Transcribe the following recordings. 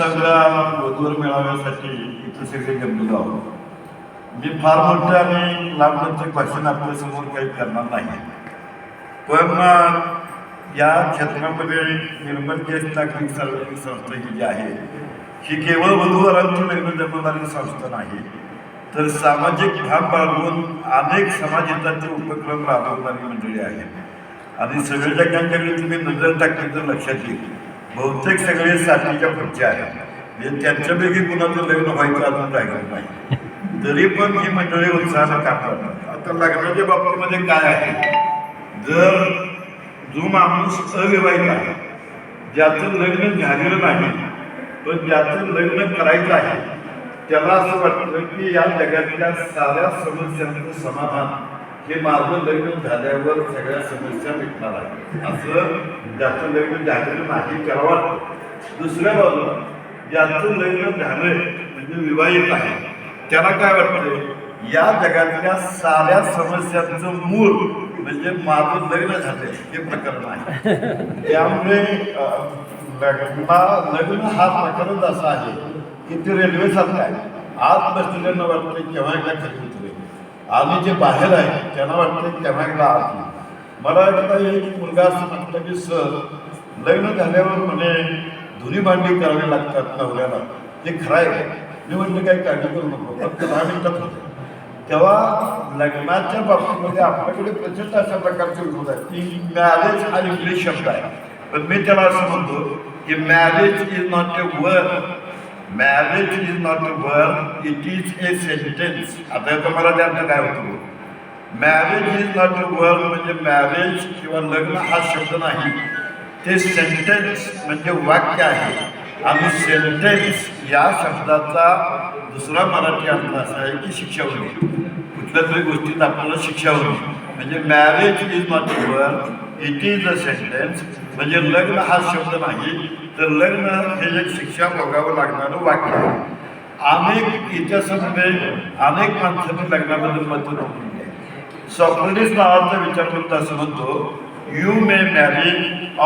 विसाव्या वधूवर मेळाव्यासाठी इथं सगळे जमलेलो आहोत. मी फार मोठं आणि लांबचं भाषण आपल्यासमोर काही करणार नाही. पण या क्षेत्रामध्ये निर्मल ज्येष्ठ नागरिक सार्वजनिक संस्था ही जी आहे ही केवळ वधूवरांची लग्न जमवणारी संस्था नाही तर सामाजिक भाग बाळगून अनेक समाजहिताचे उपक्रम राबवणारी मंडळी आहे. आणि सगळ्या जगांच्याकडे तुम्ही नजर टाकली तर लक्षात येईल. बहुतेक सगळे साठीच्या पुढचे आहेत. म्हणजे त्यांच्यापैकी कुणाचं लग्न व्हायचं अजून राहिलं नाही. तरी पण ही मंडळी उत्साहानं काम करतात. आता लग्नाच्या बाबतीमध्ये काय आहे? जर जो माणूस अविवाहित आहे ज्याचं लग्न झालेलं नाही पण ज्याचं लग्न करायचं आहे त्याला असं वाटतं की या जगातल्या साऱ्या समस्यांचं समाधान हे माझं लग्न झाल्यावर सगळ्या समस्या मिटणार आहे असं ज्याचं लग्न झालेलं नाही त्याला वाटतं दुसऱ्या बाजूला ज्याचं लग्न झालंय म्हणजे विवाहित आहे त्याला काय वाटतं या जगातल्या साऱ्या समस्यांचं मूळ म्हणजे माझं लग्न झालं हे प्रकरण आहे. त्यामुळे लग्ना लग्न हा प्रकारच असा आहे की ते रेल्वे सारखा आहे. आज बसलेल्यांना वाटतं केव्हा एकदा आम्ही जे बाहेर आहे त्यांना वाटतं केव्हा एकदा आत येईल. मला एकदा एक मुलगा असं म्हटलं की सर लग्न झाल्यावर म्हणे धुनी भांडी करावी लागतात नवऱ्याला. ते खरं आहे. मी म्हटलं काही काळजी करू नको फक्त दहा मिनिटात होतं तेव्हा लग्नाच्या बाबतीमध्ये आपल्याकडे प्रचंड अशा प्रकारचे विरोध आहेत की मॅरेज हा इंग्लिश शब्द आहे. पण मी त्याला असं म्हणतो की marriage is not a word marriage is not a word it is a sentence आता याचा मला त्यात काय होतो? Marriage is not a word म्हणजे मॅरेज किंवा लग्न हा शब्द नाही. ते सेंटेन्स म्हणजे वाक्य आहे. आणि सेंटेन्स या शब्दाचा दुसरा मराठी अर्थ असा आहे की शिक्षा होणे कुठल्या तरी गोष्टीत आपल्याला शिक्षा होणे म्हणजे marriage is not a word it is a sentence म्हणजे लग्न हा शब्द नाही तर लग्न हे एक शिक्षा भोगावं लागणारं वाक्य आहे. अनेक इतिहासामध्ये अनेक माणसांनी लग्नाबद्दल मत नोंदवली सॉक्रेटिस नावाचा विचारवंत असं म्हणतो you may marry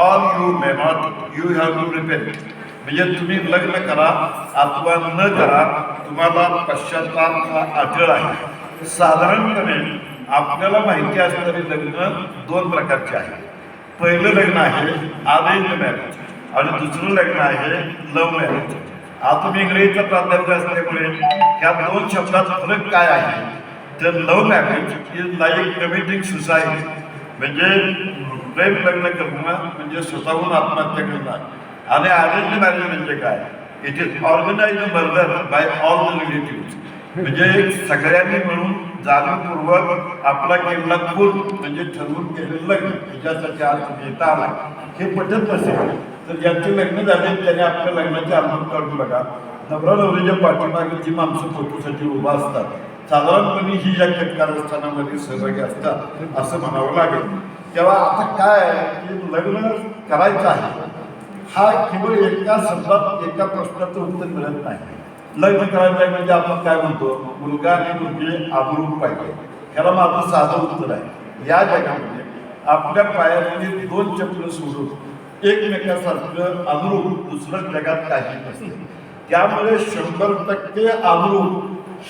or you may not you have to repent म्हणजे तुम्ही लग्न करा अथवा न करा तुम्हाला पश्चाताप हा अटळ आहे. साधारणपणे आपल्याला माहिती असणारे लग्न दोन प्रकारचे आहे. पहिलं लग्न आहे अरेंज मॅरेज. आणि दुसरं लग्न आहे लव्ह मॅरेज आता मी इंग्रजीचा प्राध्यापक असल्यामुळे ह्या दोन शब्दात फरक काय आहे? तर love marriage is like committing suicide म्हणजे प्रेम लग्न करणं म्हणजे स्वतःहून आत्महत्या करणं. आणि अरेंज मॅरेज म्हणजे काय? It is organise murder by all the relative म्हणजे सगळ्यांनी मिळून जाणीवपूर्वक आपला केलेला खून म्हणजे ठरवून केलेलं लग्न त्याच्यासाठी आज घेता आला. हे पटत नसेल. तर ज्यांचे लग्न झाले त्याने आपल्या लग्नाचे अल्बम काढून बघा. नवरा नवरीच्या पाठीमागे जी माणसं फोटोसाठी उभा असतात. साधारणपणे ही या कारस्थानामध्ये सहभागी असतात असं म्हणावं लागेल. तेव्हा आता काय की लग्न करायचं आहे. हा केवळ एका शब्दात एका प्रश्नाचं उत्तर मिळत नाही. लग्न करायचं आहे म्हणजे आपण काय म्हणतो? मुलगा आणि मुलगी अमरूप पाहिजे. ह्याला माझं साधं उत्तर आहे. या जगामध्ये आपल्या पायामध्ये दोन चक्र सोडून एकमेकासारखं अनुरूप दुसरं जगात काही नसते. त्यामुळे शंभर टक्के अनुरूप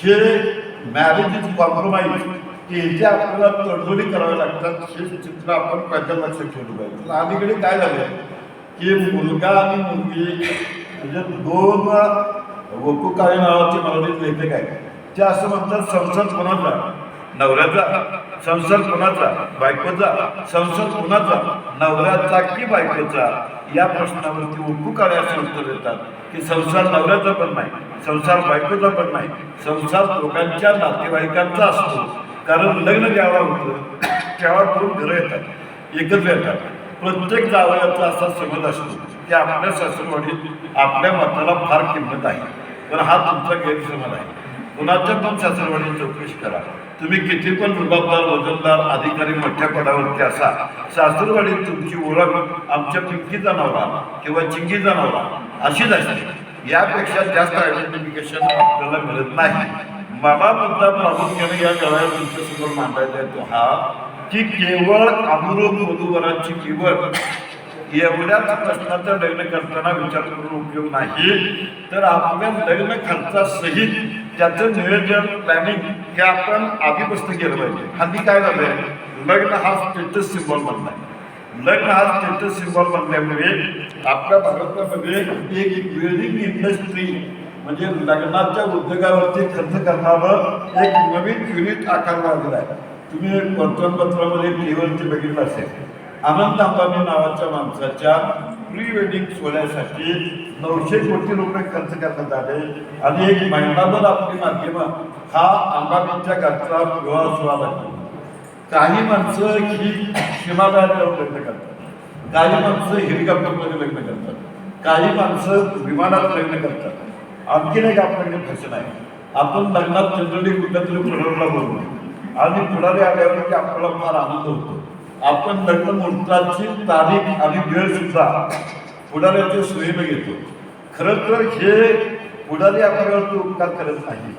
हे मॅरेज इज कॉम्प्रोमाइज की जे आपल्याला तडजोडी कराव्या लागतात हे चित्र आपण पहिल्या लक्षात ठेवलं पाहिजे. तर अलीकडे काय झालं की मुलगा आणि मुलगी म्हणजे दोन वकुकाळी नावाचे मराठीत लेखक आहेत. ते असं म्हणतात संसार बनवला नवऱ्याचा संसार कोणाचा? बायकोचा? संसार कोणाचा? नवऱ्याचा की बायकोचा? या प्रश्नावरती उठू असं उत्तर देतात की संसार नवऱ्याचा पण नाही संसार बायकोचा पण नाही संसार लोकांच्या नातेवाईकांचा असतो. कारण लग्न जेव्हा होतं तेव्हा करून घरं येतात एकत्र येतात. प्रत्येक जावयाचा असा समज असतो की आपल्या सासरवाडीत आपल्या मताला फार किंमत आहे. तर हा तुमचा गैरसमज आहे. कुणाच्या पण सासरवाडीत चौकशी करा. तुम्ही किती पण रुबाबदार वजनदार अधिकारी मोठ्या पदावरती असा सासरवाडीत तुमची ओळख आमच्या पिंकीचा नवरा किंवा चिंगीचा नवरा अशीच असते. यापेक्षा जास्त आयडेंटिफिकेशन आपल्याला मिळत नाही. मला मुद्दा प्रामुख्याने या वेळेला तुमच्यासमोर मांडायचा येतो. हा की केवळ अनुरूप वधूवरांची केवळ एवढ्याच प्रश्नाचं लग्न करताना विचार करून उपयोग नाही. तर आपल्या लग्न खर्चासहित त्याचं नियोजन प्लॅनिंग हे आपण आधीपासून केलं पाहिजे. हल्ली काय झालंय? लग्न हा स्टेटस सिम्बॉल बनलाय. लग्न हा स्टेटस सिम्बॉल बनल्यामुळे आपल्या भारतामध्ये एक वेडिंग इंडस्ट्री म्हणजे लग्नाच्या उद्योगावरती खर्च करणारं एक नवीन युनिट आकार लागला आहे तुम्ही वर्तमानपत्रामध्ये टीव्हीवरती बघितलं असेल. आनंद अंबानी नावाच्या माणसाच्या प्री वेडिंग सोहळ्यासाठी नऊशे कोटी रुपये खर्च करण्यात आले. आणि एक महिनाभर आपली माध्यमं हा अंबानीच्या घरचा विवाह सोहळा लागला. काही माणसं ही हिमालयात लग्न करतात. काही माणसं हेलिकॉप्टरमध्ये लग्न करतात. काही माणसं विमानात लग्न करतात. आणखीन एक आपल्याकडे फॅशन आहे. आपण लग्नात जनरली कुठल्यातरी पुढारला बोलतो आणि पुढारी आल्यावरती आपल्याला फार आनंद होतो. आपण लग्न तारीख आणि वेळ सुद्धा पुढाऱ्याच्या सोयीनं घेतो. खरं तर हे पुढारी आपल्यावरती उपकार करत नाही.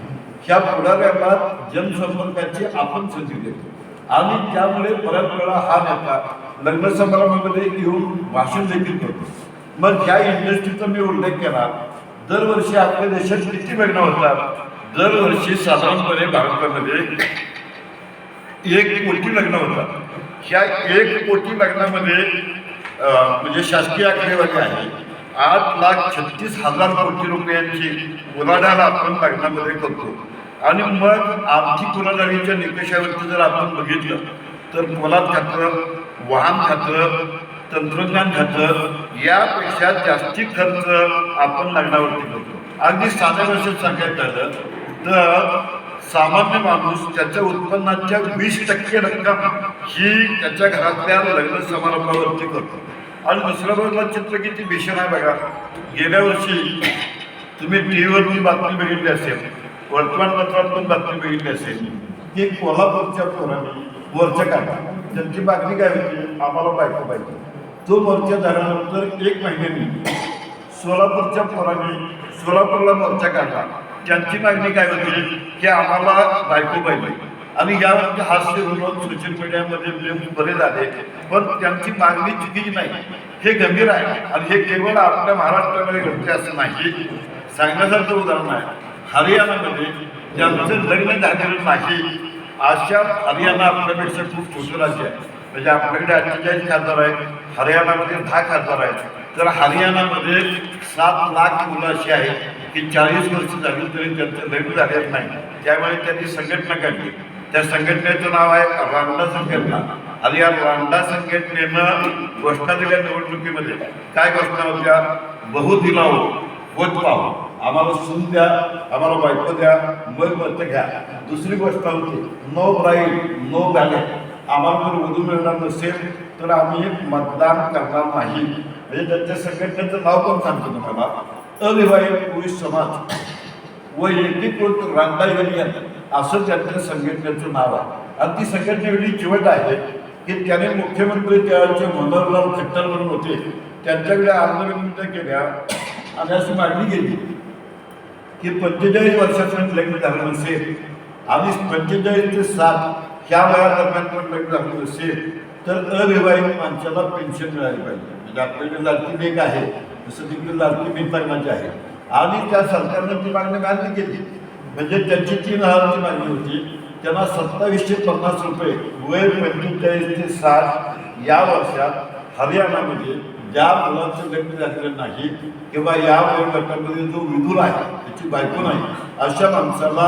ह्या पुढाऱ्याला जनसंपर्काची आपण संधी देतो. आणि त्यामुळे बऱ्याच वेळा हा नेता लग्न समारंभामध्ये येऊन भाषण देखील करतो. मग ह्या इंडस्ट्रीचा मी उल्लेख केला. दरवर्षी आपल्या देशात किती लग्न होतात? दरवर्षी साधारणपणे भारतामध्ये एक कोटी लग्न होतात. ह्या एक कोटी लग्नामध्ये म्हणजे शासकीय आकडेवारी आहे. आठ लाख छत्तीस हजार कोटी रुपयांची उलाढाल आपण लग्नामध्ये करतो. आणि मग आर्थिक उलाढालीच्या निकषावरती जर आपण बघितलं तर पोलाद खातं वाहन खातं तंत्रज्ञान खातं यापेक्षा जास्ती खर्च आपण लग्नावरती करतो. अगदी साध्या भाषेत सांगायचं झालं तर सामान्य माणूस त्याच्या उत्पन्नाच्या वीस टक्के रक्कम ही त्याच्या घरातल्या लग्न समारंभावरती करतो. आणि दुसऱ्या बाजूला चित्र किती भीषण आहे बघा. गेल्या वर्षी तुम्ही टी व्हीवरती बातमी बघितली असेल वर्तमानपत्रात पण बातमी बघितली असेल. की कोल्हापूरच्या पोरांनी मोर्चा काढला. त्यांची बातमी काय होती? आम्हाला बायको पाहिजे. तो मोर्चा झाल्यानंतर एक महिन्याने सोलापूरच्या पोरांनी सोलापूरला मोर्चा काढला. त्यांची मागणी काय होती? की आम्हाला बायको पाहिजे. आणि यावरती हास्य विनोद सोशल मीडियामध्ये बरे झाले पण त्यांची मागणी चुकीची नाही. हे गंभीर आहे आणि हे केवळ आपल्या महाराष्ट्रामध्ये घडते असं नाही. सांगण्यासारखं उदाहरण आहे. हरियाणामध्ये ज्यांचं लग्न झालेलं नाही अशा हरियाणा आपल्यापेक्षा खूप छोटं राज्य आहे. म्हणजे आपल्याकडे अठ्ठेचाळीस खासदार आहेत हरियाणामध्ये दहा खासदार आहेत. तर हरियाणामध्ये सात लाख मुलं अशी आहेत की चाळीस वर्ष झाली तरी त्यांचं लग्न झालेलं नाही. त्यामुळे त्यांनी संघटना काढली. त्या संघटनेचं नाव आहे रांडा संघटना. आणि या रांडा संघटनेनं घोषणा दिल्या निवडणुकीमध्ये काय घोषणा होत्या? बहु दिलाव वोट पाहो आम्हाला सून द्या आम्हाला बायको द्या मग मत घ्या. दुसरी गोष्ट होती नो ब्राईड नो बॅलेट. आम्हाला जर वधू मिळणार नसेल तर आम्ही मतदान करणार नाही. म्हणजे त्यांच्या संघटनेचं नाव पण सांगतो तुम्हाला? अविवाहित पुरुष समाज. व एकीकृत रामदाई युनियन असं त्यांच्या संघटनेचं नाव आहे. आणि ती संघटना एवढी चिवट आहे की त्याने मुख्यमंत्री त्यावेळेचे मनोहरलाल खट्टर म्हणून होते. त्यांच्याकडे आंदोलन केल्या. आणि अशी मागणी केली की पंचेचाळीस वर्षापर्यंत लग्न झालं नसेल. आणि पंचेचाळीस ते सात ह्या वयादरम्यान पण लग्न झालं नसेल. तर अविवाहित माणसाला पेन्शन मिळाली पाहिजे. म्हणजे आपल्याकडे लाडकी लेख आहे. तसं तिकडे लाडकी मीठ लग्नाची आहे. आणि त्या सरकारनं ती मागणी मान्य केली. म्हणजे त्यांची तीन हजारची मागणी होती. त्यांना सत्तावीसशे पन्नास रुपये वय पंचेचाळीस ते साठ या वर्षात हरियाणामध्ये ज्या मुलांचं लग्न झालेलं नाही किंवा या वयोगटामध्ये जो विधूर आहे त्याची बायको नाही अशा माणसाला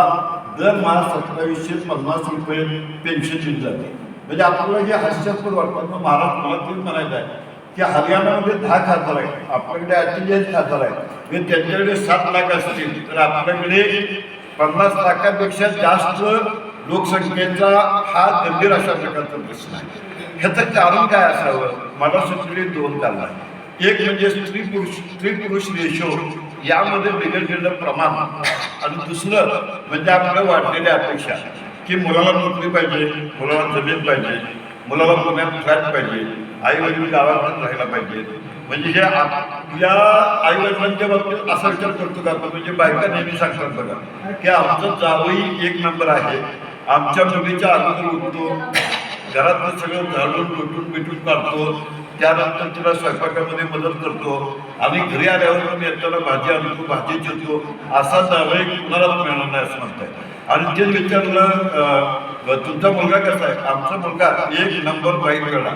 दरमहा सत्तावीसशे पन्नास रुपये पेन्शन दिली जाते म्हणजे आपल्याला जे हास्यास्पद वाटतं. मग महाराष्ट्र मला तेच म्हणायचं आहे. की हरियाणामध्ये दहा खासदार आहेत आपल्याकडे अठ्ठेचाळीस खासदार आहेत. म्हणजे त्यांच्याकडे सात लाख असतील तर आपल्याकडे पन्नास लाखापेक्षा जास्त लोकसंख्येचा हा गंभीर अशा प्रकारचा प्रश्न आहे. ह्याचं कारण काय असावं? मला सुचले दोन कारण आहे एक म्हणजे स्त्री पुरुष स्त्री पुरुष रेशो यामध्ये बिघडलेलं प्रमाण. आणि दुसरं म्हणजे आपल्या वाढलेल्या अपेक्षा की मुलाला नोकरी पाहिजे मुलाला जमीन पाहिजे. मुलाला पुण्यात फ्लॅट पाहिजे आई वडील गावाकडून राहायला पाहिजे. म्हणजे हे आपल्या आई वडिलांच्या बाबतीत असा विचार करतो का आपण? म्हणजे बायका नेहमी सांगतात बघा की आमचं जावई एक नंबर आहे. आमच्या मुलीच्या अगोदर उठतो घरातलं सगळं झाडून लुटून बिटून काढतो. त्यानंतर तिला स्वयंपाकामध्ये मदत करतो. आणि घरी आल्यावर पण येताना भाजी आणतो भाजी चिरतो. असा जावई कुणालाच मिळणार नाही असं म्हणताय. आणि ते विचारलं तुमचा मुलगा कसा आहे? आमचा मुलगा एक नंबर बाईक वेळा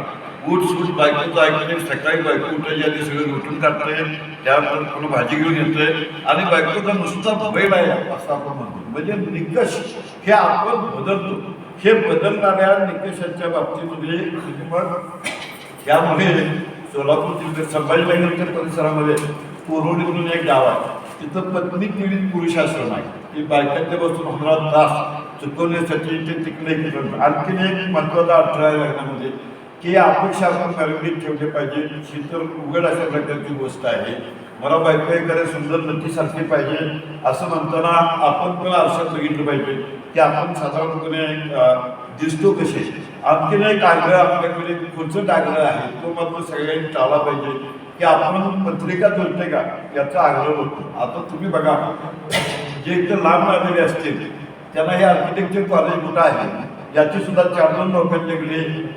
ऊट सूट बायकोचं ऐकते सकाळी बायको उठायची आधी सगळं उठून काढते त्यानंतर कोण भाजी घेऊन येतोय. आणि बायकोचा नुसता बैल आहे असं आपण म्हणतो. म्हणजे निकष हे आपण बदलतो. हे बदलणाऱ्या निकषांच्या बाबतीमध्ये मग त्यामुळे सोलापूर जिल्ह्यात संभाजीनगरच्या परिसरामध्ये कोरोडी म्हणून एक गाव आहे. तिथं पत्नी पीडित पुरुष आश्रम आहे. की बायकांच्या बसून होणारा त्रास चुकवण्यासाठी ते तिकडे गेलं आणखीन एक महत्त्वाचा अडथळा आहे लग्नामध्ये की अपेक्षा आपण मर्यादित ठेवले पाहिजे. ही तर उघड अशा प्रकारची गोष्ट आहे. मला बायको एखाद्या सुंदर नदीसारखी पाहिजे. असं म्हणताना आपण पण आरशात बघितलं पाहिजे की आपण साधारणपणे दिसतो कसे. आणखीन एक आग्रह आपल्याकडे पुढचं आग्रह आहे तो मात्र सगळ्यांनी टाळला पाहिजे की आपण पत्रिका जोडते का? याचा आग्रह होतो. आता तुम्ही बघा. जे इथं लांब आलेले असतील त्यांना हे आर्किटेक्चर कॉलेज कुठं आहे? याची सुद्धा चार दोन निघली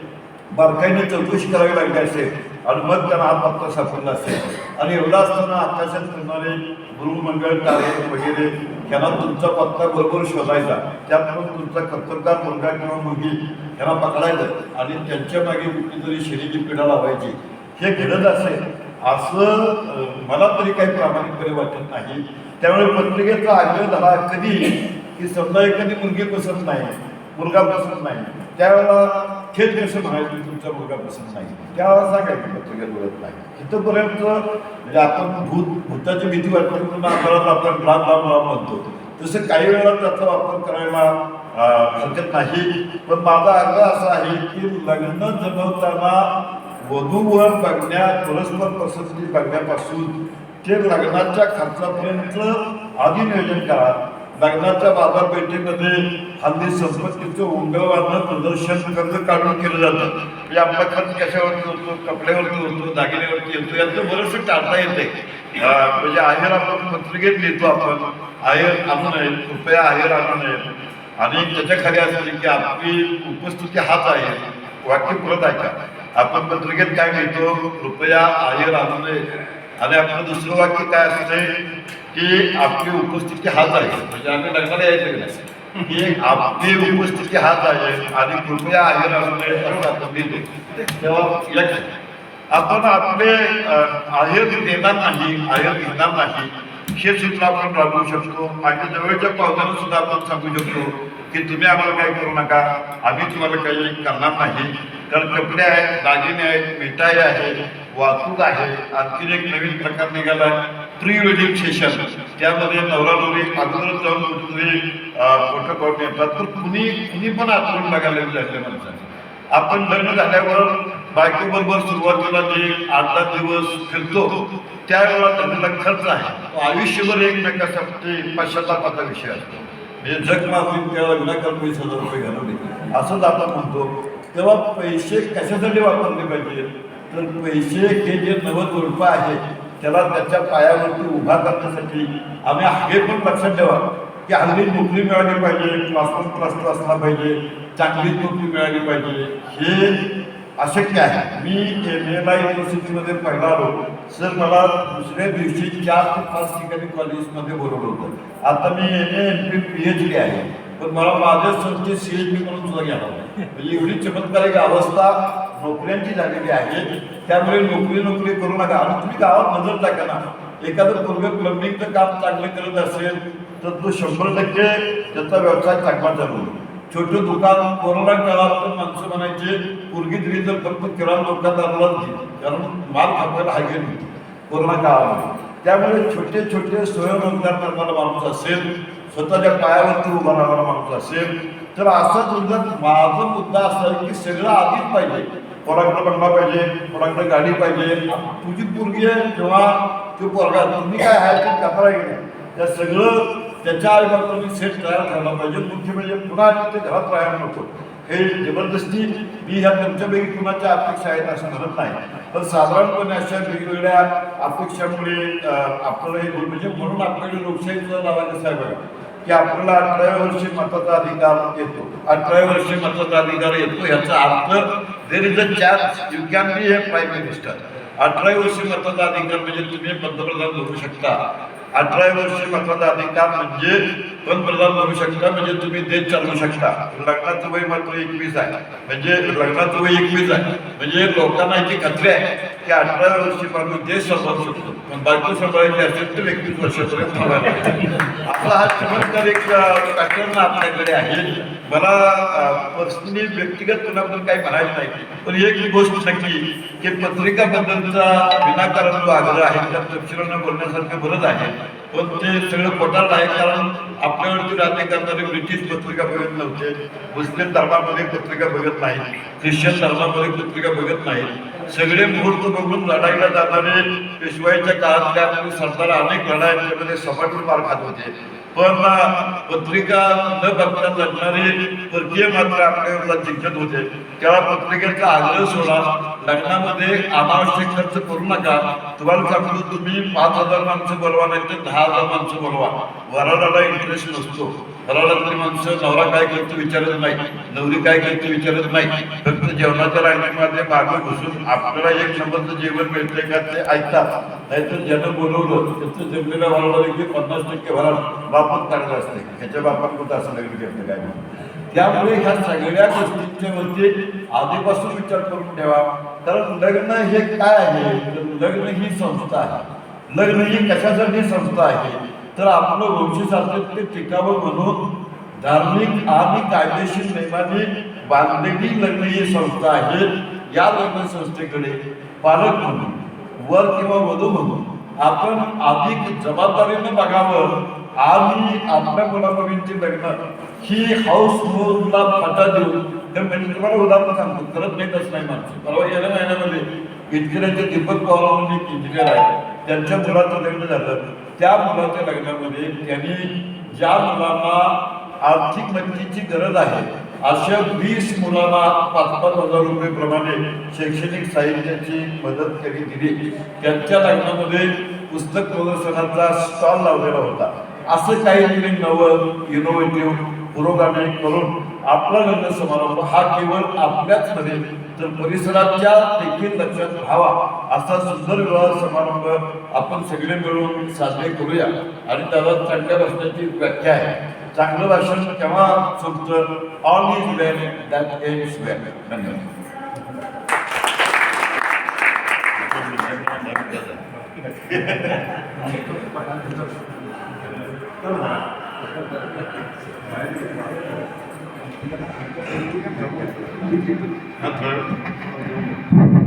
बारकाईने चौकशी करावी लागली असेल आणि मग त्यांना हा पत्ता सापडला असेल. आणि एवढा असताना आकाशात फिरणारे गुरुमंडळ तारे वगैरे त्यांना तुमचा पत्ता बरोबर शोधायचा. त्यातून तुमचा कर्तबगार मुलगा किंवा मुलगी त्यांना पकडायचं आणि त्यांच्या मागे कुठलीतरी शरीरी पिढा लावायची. हे घडत असेल असं मला तरी काही प्रामाणिकपणे वाटत नाही. त्यामुळे पत्रिकेचा आग्रह झाला कधी की समजा एखादी मुलगी पसंत नाही मुलगा पसंत नाही. त्यावेळेला थेट कसं म्हणायचं तुमचा मुलगा पसंत नाही. त्यावेळेला सांगायचं पत्रिका बोलत नाही. इथंपर्यंत म्हणजे आपण भूत भूताची भीती वाटते म्हणून आपल्याला आपण लांब लांब लांब म्हणतो. तसं काही वेळा त्याचा वापर करायला अं, हरकत नाही. पण माझा आग्रह असा आहे की लग्न जमवताना वधूवर बघण्या परस्पर पसंती बघण्यापासून ते लग्नाच्या खर्चापर्यंत आधी नियोजन करा. लग्नाच्या बाजारपेठेमध्ये हल्ली संपत्तीचं उंगलवानं प्रदर्शन कर्ज काढून केलं जातं. म्हणजे आपला खर्च कशावरती होतो कपड्यावरती होतो दागिन्यावरती येतो याचं बरंचसं टाळता येते म्हणजे आहेर आपण पत्रिकेत लिहितो आपण. आहेर आणू नये कृपया आहेर आणू नये. आणि त्याच्याखाली असते की आपली उपस्थिती हाच आहे. वाक्य परत ऐका. आपण पत्रिकेत काय लिहितो? कृपया आहेर आणू नये. आणि आपलं दुसरं वाक्य काय असते की आपली उपस्थिती हाच आहे म्हणजे आम्ही लग्नाला यायचं की नाही? की आपली उपस्थिती हाच आहे आणि कृपया लिहितो तेव्हा आपण आपले आहेर देणार नाही आहेर घेणार नाही हे सुद्धा आपण राबवू शकतो. आणि जवळच्या पावसाला सुद्धा आपण सांगू शकतो. की तुम्ही आम्हाला काही करू नका. आम्ही तुम्हाला काही करणार नाही. कारण कपडे आहेत दागिने आहेत मिठाई आहे वाहतूक आहे. आणखीन एक नवीन प्रकार निघाला प्री वेडिंग सेशन. त्यामध्ये नवरा नवरी अगोदर जाऊन कुठेतरी फोटो काढून येतात. तर कुणी कुणी पण आठवण बघायला लागले म्हणजे. माणसाने आपण लग्न झाल्यावर बायकोबरोबर सुरुवातीला जे आठ दहा दिवस फिरतो त्यावेळेला त्यांना खर्च आहे. आयुष्यभर एकमेकासाठी पश्चातापाचा विषय असतो. म्हणजे जगमा होईल त्याला लग्नाकर वीस हजार रुपये घालवले. असंच आपण म्हणतो. तेव्हा पैसे कशासाठी वापरले पाहिजे? तर पैसे हे जे नवद रुपये आहे त्याला त्याच्या पायावरती उभा करण्यासाठी आम्ही हे पण लक्षात ठेवा की हल्ली नोकरी मिळाली पाहिजे क्लास वन क्लास असला पाहिजे चांगली नोकरी मिळाली पाहिजे. हे अशक्य आहे. मी एम एला युनिव्हर्सिटीमध्ये पहिला आलो सर मला दुसऱ्या दिवशी चार ते पाच ठिकाणी कॉलेजमध्ये बोलवलं होतं. आता मी M A M P P H D आहे. पण मला माझ्या संस्थेत सी एच डी म्हणून सुद्धा घ्यावं. म्हणजे एवढी चमत्कारिक अवस्था नोकऱ्यांची झालेली आहे. त्यामुळे नोकरी नोकरी करू नका. आणि तुम्ही गावात नजर टाका ना. एखादं पूर्व प्लंबिंगचं काम चांगलं करत असेल तर तो शंभर टक्के त्याचा व्यवसाय चांगला चालू. छोटं दुकान कोरोना काळात तर माणसं म्हणायचे पोरगी दिली तर फक्त किराणा दुकानदारालाच दिली कारण माल आपल्याला हायगे नव्हती कोरोना काळामध्ये. त्यामुळे छोटे छोटे स्वयंरोजगार करणारा माणूस असेल स्वतःच्या पायावरती उभा राहणारा माणूस असेल तर असा तुझा माझा मुद्दा असा आहे की सगळं आधीच पाहिजे. कोणाकडे बंगला पाहिजे कोणाकडे गाडी पाहिजे. तुझी पोरगी आहे किंवा तो पोरगा तुम्ही काय आहे ते कपडा घेणे त्या सगळं त्याच्या आईबापांनी सेट तयार करायला पाहिजे. मुख्य म्हणजे पुन्हा ते घरात राहायला नको. हे जबरदस्ती मी ह्या तुमच्यापैकी कुणाच्या अपेक्षा आहेत असं म्हणत नाही. पण साधारणपणे अशा वेगवेगळ्या अपेक्षामुळे आपलं आपल्याला हे बोल- म्हणजे म्हणून आपल्याकडे लोकशाहीचा दावा कसा आहे. की आपल्याला अठराव्या वर्षी मताचा अधिकार येतो. अठराव्या वर्षी मताचा अधिकार येतो ह्याचा अर्थ there is a chance you can be a prime minister अठरा वर्षी मताधिकार म्हणजे तुम्ही पंतप्रधान होऊ शकता. अठरा वर्षी मताधिकार म्हणजे पंतप्रधान बनू शकता म्हणजे तुम्ही देश चालवू शकता. लग्नाचं वय मात्र एकवीस आहे. म्हणजे लग्नाचं वय एकवीस आहे. म्हणजे लोकांना याची खात्री आहे की अठरा वर्षी माणूस देश सांभाळू शकतो. पण बायको सांभाळायची असेल तर एकवीस वर्षापर्यंत थांबायला लागेल. आपला हा चमत्कार एक पॅटर्न आपल्याकडे आहे. मला पर्सनली व्यक्तिगत कोणाबद्दल काही म्हणायचं नाही. पण एक गोष्ट नक्की की पत्रिकाबद्दलचा विनाकारण जो आग्रह आहे त्या तपशिलांना बोलण्यासारखं बरंच आहे. पण ते सगळं पोटात आहे कारण आपल्यावरती राज्य करणारे ब्रिटिश पत्रिका बघत नव्हते मुस्लिम धर्मामध्ये पत्रिका बघत नाही ख्रिश्चन धर्मामध्ये पत्रिका बघत नाही सगळे मुहूर्त बघून लढाईला जाणारे पेशवाईच्या काळातल्या सरदार अनेक लढायांच्यामध्ये सपाटून मार खात होते. पण पत्रिका न बघता लढणारे परकीय मात्र आपल्याला जिंकत होते. तेव्हा पत्रिकेचा आग्रह सोडा लग्नामध्ये अनावश्यक खर्च करू नका. तुम्हाला सांगतो तुम्ही पाच हजार माणसं बोलवा नाही तर दहा हजार माणसं बोलवा. वराडाला इंटरेस्ट नसतो. तर माणसं नवरा काय करतो विचारत नाही नवरी काय करतो विचारत नाही. फक्त जेवणाच्या रांगेमध्ये मागे घुसून आपल्याला एक शंभरचं जेवण मिळते का ते ऐकतात. नाहीतर ज्यानं बोलवलं त्याचं जमलेल्या वराडाला की पन्नास टक्के भरा बापात काढत असते. ह्याच्या बापात कुठं असं लग्न घेतलं काय त्यामुळे ह्या सगळ्या गोष्टींच्या वरती आधीपासून विचार करून ठेवा. कारण लग्न हे काय आहे? तर लग्न ही संस्था आहे. लग्न ही कशासाठी संस्था आहे? तर आपलं वंशी सातत्य टिकावं म्हणून धार्मिक आणि कायदेशीर नियमाने बांधलेली लग्न ही संस्था आहे. या लग्न संस्थेकडे पालक म्हणून वर किंवा वधू म्हणून आपण अधिक जबाबदारीनं बघावं आणि आपल्या मुलामुलींची लग्न ही हाऊस ला फाटा देऊन तर म्हणजे तुम्हाला उदाहरण सांगतो करत नाही तसं नाही माणसं. परवा गेल्या महिन्यामध्ये इंजिनिअरचे दीपक पवार म्हणून इंजिनियर आहे त्यांच्या मुलाचं लग्न झालं. त्या मुलाच्या लग्नामध्ये त्यांनी ज्या मुलांना आर्थिक मदतीची गरज आहे अशा वीस मुलांना पाच पाच हजार रुपये प्रमाणे शैक्षणिक साहित्याची मदत त्यांनी दिली. त्यांच्या लग्नामध्ये पुस्तक प्रदर्शनाचा स्टॉल लावलेला होता. असं काही नवं इनोव्हेटिव्ह पुरोगामी करून आपला लग्न समारंभ हा केवळ आपल्याच नव्हे तर परिसराच्या देखील लक्षात राहावा. असा सुंदर विवाह समारंभ आपण सगळे मिळून साजरे करूया. आणि त्याला चांगल्या भाषणाची व्याख्या आहे. चांगलं भाषण केव्हा सुटतं? All is well that is well धन्यवाद. हा थर्ड